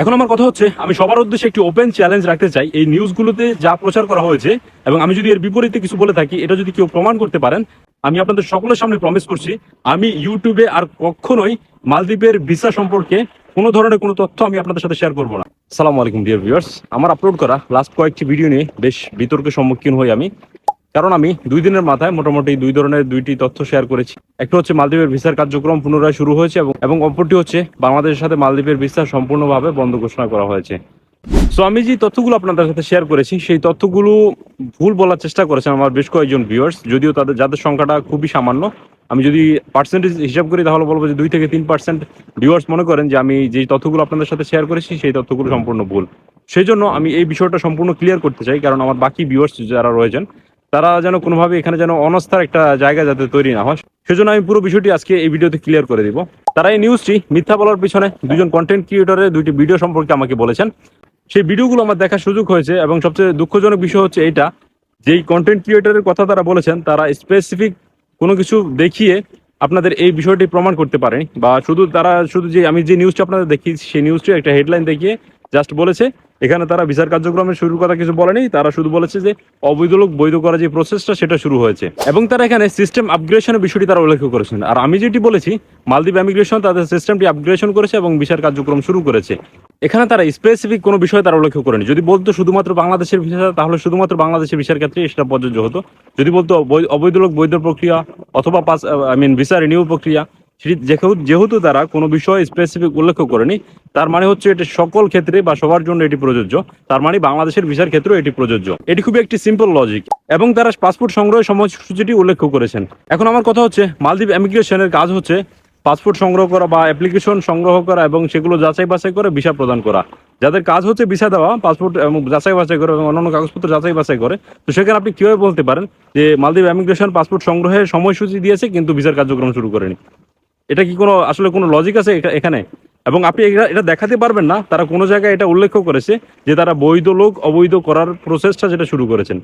এখন আমার কথা হচ্ছে, আমি সবার উদ্দেশ্যে একটি ওপেন চ্যালেঞ্জ রাখতে চাই। এই নিউজগুলোতে যা প্রচার করা হয়েছে, এবং আমি যদি এর বিপরীতে কিছু বলে থাকি, এটা যদি কেউ প্রমাণ করতে পারেন, আমি আপনাদের সকলের সামনে প্রমিস করছি, আমি ইউটিউবে আর কখনোই মালদ্বীপের ভিসা সম্পর্কে কোনো ধরনের কোনো তথ্য আমি আপনাদের সাথে শেয়ার করব না। সালাম আলাইকুম ডিয়ার ভিউয়ার্স আমার আপলোড করা লাস্ট কয়েকটি ভিডিও নিয়ে বেশ বিতর্কের সম্মুখীন হই আমি। কারণ আমি দুই দিনের মাথায় মোটামুটি দুই ধরনের দুইটি তথ্য শেয়ার করেছি। একটা হচ্ছে মালদ্বীপের ভিসার কার্যক্রম পুনরায় শুরু হয়েছে এবং অপরটি হচ্ছে বাংলাদেশের সাথে মালদ্বীপের ভিসা সম্পূর্ণভাবে বন্ধ ঘোষণা করা হয়েছে। সো আমি যে তথ্যগুলো আপনাদের সাথে শেয়ার করেছি, সেই তথ্যগুলো ভুল বলার চেষ্টা করেছেন আমার বেশ কয়েকজন ভিউয়ার্স যদিও তাদের, যাদের সংখ্যাটা খুবই সামান্য। আমি যদি পার্সেন্টেজ হিসাব করি, তাহলে বলব যে দুই থেকে তিন পার্সেন্ট ভিউয়ার্স মনে করেন যে আমি যেই তথ্যগুলো আপনাদের সাথে শেয়ার করেছি, সেই তথ্যগুলো সম্পূর্ণ ভুল। সেই জন্য আমি এই বিষয়টা সম্পূর্ণ ক্লিয়ার করতে চাই, কারণ আমার বাকি ভিউয়ার্স যারা রয়েছেন তারা যেন কোনোভাবে এখানে যেন অনস্থার একটা জায়গা যাতে তৈরি না হয়। সেজন্য আমি পুরো বিষয়টি আজকে এই ভিডিওতে ক্লিয়ার করে দিব। তারা এই নিউজটি মিথ্যা বলার পিছনে দুজন কন্টেন্ট ক্রিয়েটরের দুইটি ভিডিও সম্পর্কে আমাকে বলেছেন। সেই ভিডিওগুলো আমার দেখার সুযোগ হয়েছে এবং সবচেয়ে দুঃখজনক বিষয় হচ্ছে এইটা, যেই কন্টেন্ট ক্রিয়েটরের কথা তারা বলেছেন, তারা স্পেসিফিক কোনো কিছু দেখিয়ে আপনাদের এই বিষয়টি প্রমাণ করতে পারেনি। বা শুধু তারা, শুধু যে আমি যে নিউজটা আপনাদের দেখিয়েছি, সেই নিউজটি একটা হেডলাইন দেখিয়ে জাস্ট বলেছে এখানে তারা বিচার কার্যক্রমের শুরুর কথা কিছু বলেনি, তারা শুধু বলেছে যে অবৈধ লোক বৈধ করার যে প্রসেসটা সেটা শুরু হয়েছে। এবং তারা এখানে সিস্টেম আপগ্রেশনের বিষয়টি তারা উল্লেখ করেছেন। আর আমি যেটি বলেছি, মালদ্বীপ ইমিগ্রেশন তাদের সিস্টেমটি আপগ্রেশন করেছে এবং বিচার কার্যক্রম শুরু করেছে। এখানে তারা স্পেসিফিক কোনো বিষয় তারা উল্লেখ করেনি। যদি বলতো শুধুমাত্র বাংলাদেশের ভিসা তাহলে শুধুমাত্র বাংলাদেশের ভিসার ক্ষেত্রে সেটা প্রযোজ্য হতো। যদি বলতো অবৈ- অবৈধ লোক বৈধ প্রক্রিয়া অথবা pass I mean visa renew প্রক্রিয়া যেহেতু তারা কোনো বিষয় স্পেসিফিক উল্লেখ করেনি, তার মানে হচ্ছে এটি সকল ক্ষেত্রে বা সবার জন্য এটি প্রযোজ্য। তার মানে বাংলাদেশের ভিসার ক্ষেত্রেও এটি প্রযোজ্য। এটি খুবই একটি সিম্পল লজিক এবং তারা পাসপোর্ট সংগ্রহের সময়সূচিটি উল্লেখ করেছেন। এখন আমার কথা হচ্ছে, মালদ্বীপ ইমিগ্রেশনের কাজ হচ্ছে পাসপোর্ট সংগ্রহ করা বা অ্যাপ্লিকেশন সংগ্রহ করা এবং সেগুলো যাচাই বাছাই করে ভিসা প্রদান করা। যাদের কাজ হচ্ছে ভিসা দেওয়া পাসপোর্ট এবং যাচাই বাছাই করে এবং অন্যান্য কাগজপত্র যাচাই বাছাই করে, তো সেখানে আপনি কীভাবে বলতে পারেন যে মালদ্বীপ ইমিগ্রেশন পাসপোর্ট সংগ্রহের সময়সূচি দিয়েছে কিন্তু ভিসার কার্যক্রম শুরু করেনি? এটা কি কোনো, আসলে কোনো লজিক আছে এখানে? এবং আপনি এটা দেখাতে পারবেন না, তারা কোনো জায়গায় এটা উল্লেখ করেছে যে তারা বৈধ লোক, অবৈধ করার প্রসেসটা যেটা শুরু করেছেন।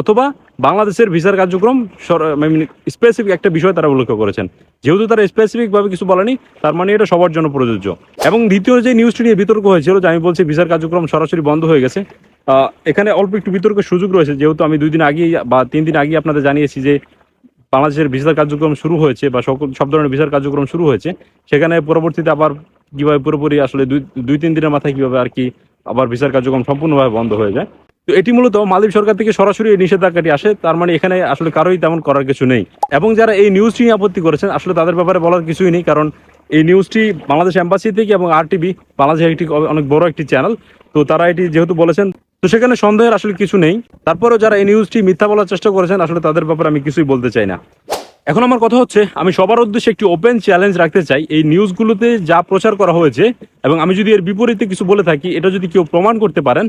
অথবা বাংলাদেশের ভিসার কার্যক্রম স্পেসিফিক একটা বিষয় তারা উল্লেখ করেছেন। যেহেতু তারা স্পেসিফিক ভাবে কিছু বলেনি, তার মানে এটা সবার জন্য প্রযোজ্য। এবং দ্বিতীয় যে নিউজটি নিয়ে বিতর্ক হয়েছিল, যে আমি বলছি ভিসার কার্যক্রম সরাসরি বন্ধ হয়ে গেছে এখানে অল্প একটু বিতর্কের সুযোগ রয়েছে। যেহেতু আমি দুই দিন আগে বা তিন দিন আগে আপনাদের জানিয়েছি যে বাংলাদেশের ভিসার কার্যক্রম শুরু হয়েছে বা সকল সব ধরনের ভিসার কার্যক্রম শুরু হয়েছে, সেখানে পরবর্তীতে আবার কীভাবে পুরোপুরি আসলে দুই দুই, তিন দিনের মাথায় কীভাবে আর কি আবার ভিসার কার্যক্রম সম্পূর্ণভাবে বন্ধ হয়ে যায়। তো এটি মূলত মালদ্বীপ সরকার থেকে সরাসরি এই নিষেধাজ্ঞাটি আসে, তার মানে এখানে আসলে কারোই তেমন করার কিছু নেই। এবং যারা এই নিউজটি নিয়ে আপত্তি করেছেন, আসলে তাদের ব্যাপারে বলার কিছুই নেই, কারণ এই নিউজটি বাংলাদেশ এম্বাসি থেকে এবং আর টিভি বাংলাদেশের একটি অনেক বড় একটি চ্যানেল তো তারা এটি যেহেতু বলেছেন তো সেখানে সন্দেহের আসলে কিছু নেই। তারপরেও যারা এই নিউজটি মিথ্যা বলার চেষ্টা করেছেন, আসলে তাদের ব্যাপারে আমি কিছুই বলতে চাই না। এখন আমার কথা হচ্ছে, আমি সবার উদ্দেশ্যে একটি ওপেন চ্যালেঞ্জ রাখতে চাই। এই নিউজগুলোতে যা প্রচার করা হয়েছে এবং আমি যদি এর বিপরীতে কিছু বলে থাকি, এটা যদি কেউ প্রমাণ করতে পারেন,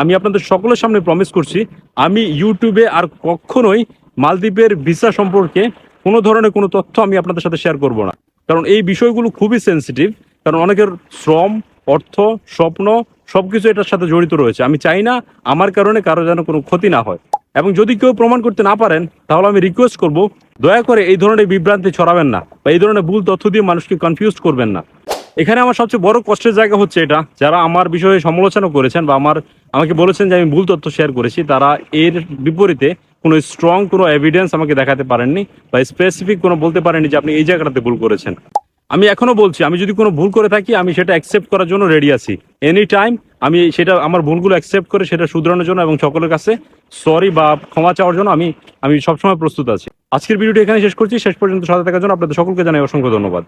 আমি আপনাদের সকলের সামনে প্রমিস করছি, আমি ইউটিউবে আর কখনোই মালদ্বীপের ভিসা সম্পর্কে কোনো ধরনের কোনো তথ্য আমি আপনাদের সাথে শেয়ার করব না। কারণ এই বিষয়গুলো খুবই সেন্সিটিভ কারণ অনেকের শ্রম, অর্থ, স্বপ্ন সবকিছু এটার সাথে জড়িত রয়েছে। আমি চাই না আমার কারণে কারও যেন কোনো ক্ষতি না হয়। এবং যদি কেউ প্রমাণ করতে না পারেন, তাহলে আমি রিকোয়েস্ট করব, দয়া করে এই ধরনের বিভ্রান্তি ছড়াবেন না বা এই ধরনের ভুল তথ্য দিয়ে মানুষকে কনফিউজ করবেন না। এখানে আমার সবচেয়ে বড় কষ্টের জায়গা হচ্ছে এটা। যারা আমার বিষয়ে সমালোচনা করেছেন বা আমার আমাকে বলেছেন যে আমি ভুল তথ্য শেয়ার করেছি, তারা এর বিপরীতে কোনো স্ট্রং কোনো এভিডেন্স আমাকে দেখাতে পারেননি বা স্পেসিফিক কোনো বলতে পারেননি যে আপনি এই জায়গাটাতে ভুল করেছেন। আমি এখনও বলছি, আমি যদি কোনো ভুল করে থাকি, আমি সেটা অ্যাকসেপ্ট করার জন্য রেডি আছি। এনি টাইম আমি সেটা, আমার ভুলগুলো অ্যাকসেপ্ট করে সেটা শুধরানোর জন্য এবং সকলের কাছে সরি বা ক্ষমা চাওয়ার জন্য আমি আমি সবসময় প্রস্তুত আছি। আজকের ভিডিওটি এখানে শেষ করছি। শেষ পর্যন্ত সাথে থাকার জন্য আপনাদের সকলকে জানাই অসংখ্য ধন্যবাদ।